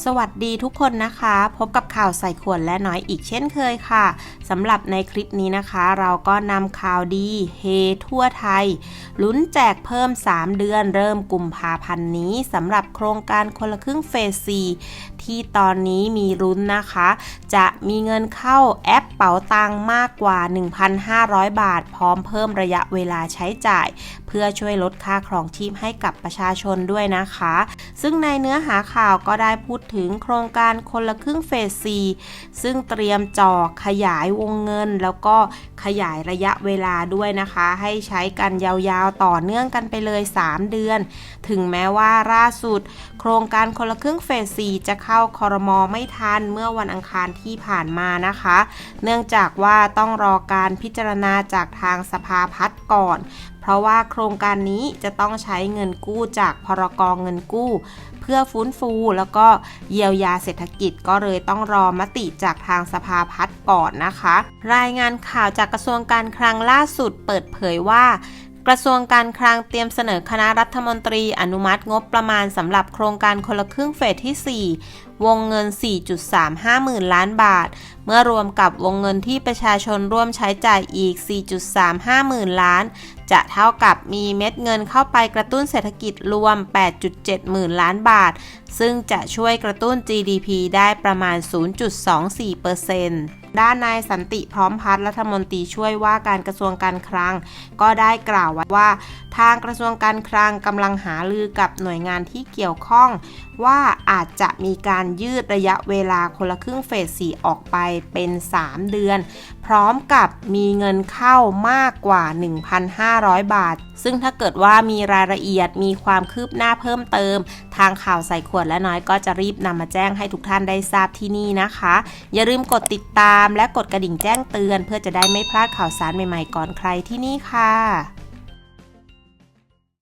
สวัสดีทุกคนนะคะ พบกับข่าวใส่ขวดและน้อยอีกเช่นเคยค่ะสำหรับในคลิปนี้นะคะ เราก็นำข่าวดีเฮทั่วไทย ลุ้นแจกเพิ่ม 3 เดือนเริ่มกุมภาพันธ์นี้สำหรับโครงการคนละครึ่งเฟส4ที่ตอนนี้มีลุ้นนะคะ จะมีเงินเข้าแอปเป๋าตังมากกว่า 1,500 บาท พร้อมเพิ่มระยะเวลาใช้จ่าย เพื่อช่วยลดค่าครองชีพให้กับประชาชนด้วยนะคะ ซึ่งในเนื้อหาข่าวก็ได้พูดถึงโครงการคนละครึ่งเฟส 4 ซึ่งเตรียมจ่อขยายวงเงิน แล้วก็ ขยายระยะเวลาด้วยนะคะ ให้ใช้กันยาวๆต่อเนื่องกันไปเลย 3 เดือน ถึงแม้ว่าล่าสุด โครงการคนละครึ่งเฟส 4 จะเข้าคอรมอไม่ทันเมื่อวันอังคารที่ผ่านมานะคะ เนื่องจากว่าต้องรอการพิจารณาจากทางสภาพัฒน์ก่อนเพราะว่าโครงการนี้จะต้องใช้เงินกู้จากพรกองเงินกู้ เพื่อฟื้นฟูแล้วก็เยียวยาเศรษฐกิจก็เลยต้องรอมติจากทางสภาพัฒน์ก่อนนะคะ รายงานข่าวจากกระทรวงการคลังล่าสุดเปิดเผยว่า กระทรวงการคลังเตรียมเสนอคณะรัฐมนตรีอนุมัติงบประมาณสำหรับโครงการคนละครึ่งเฟสที่ 4 วงเงิน 4.35 หมื่นล้านบาท เมื่อรวมกับวงเงินที่ประชาชนร่วมใช้จ่ายอีก 4.35 หมื่นล้าน จะเท่ากับมีเม็ดเงินเข้าไปกระตุ้นเศรษฐกิจรวม 8.7 หมื่นล้านบาท ซึ่งจะช่วยกระตุ้น GDP ได้ประมาณ 0.24%ด้านนายสันติพร้อมพัฒน์รัฐมนตรีช่วยว่าการกระทรวงการคลัง ก็ได้กล่าวไว้ว่า ทางกระทรวงการคลังกำลังหาลือกับหน่วยงานที่เกี่ยวข้อง ว่าอาจจะมีการยืดระยะเวลาคนละครึ่งเฟส 4 ออกไปเป็น 3 เดือน พร้อมกับมีเงินเข้ามากกว่า 1,500 บาท ซึ่งถ้าเกิดว่ามีรายละเอียดมีความคืบหน้าเพิ่มเติม ทางข่าวใส่ขวดและน้อยก็จะรีบนำมาแจ้งให้ทุกท่านได้ทราบที่นี่นะคะ อย่าลืมกดติดตามและกดกระดิ่งแจ้งเตือน เพื่อจะได้ไม่พลาดข่าวสารใหม่ๆก่อนใครที่นี่ค่ะ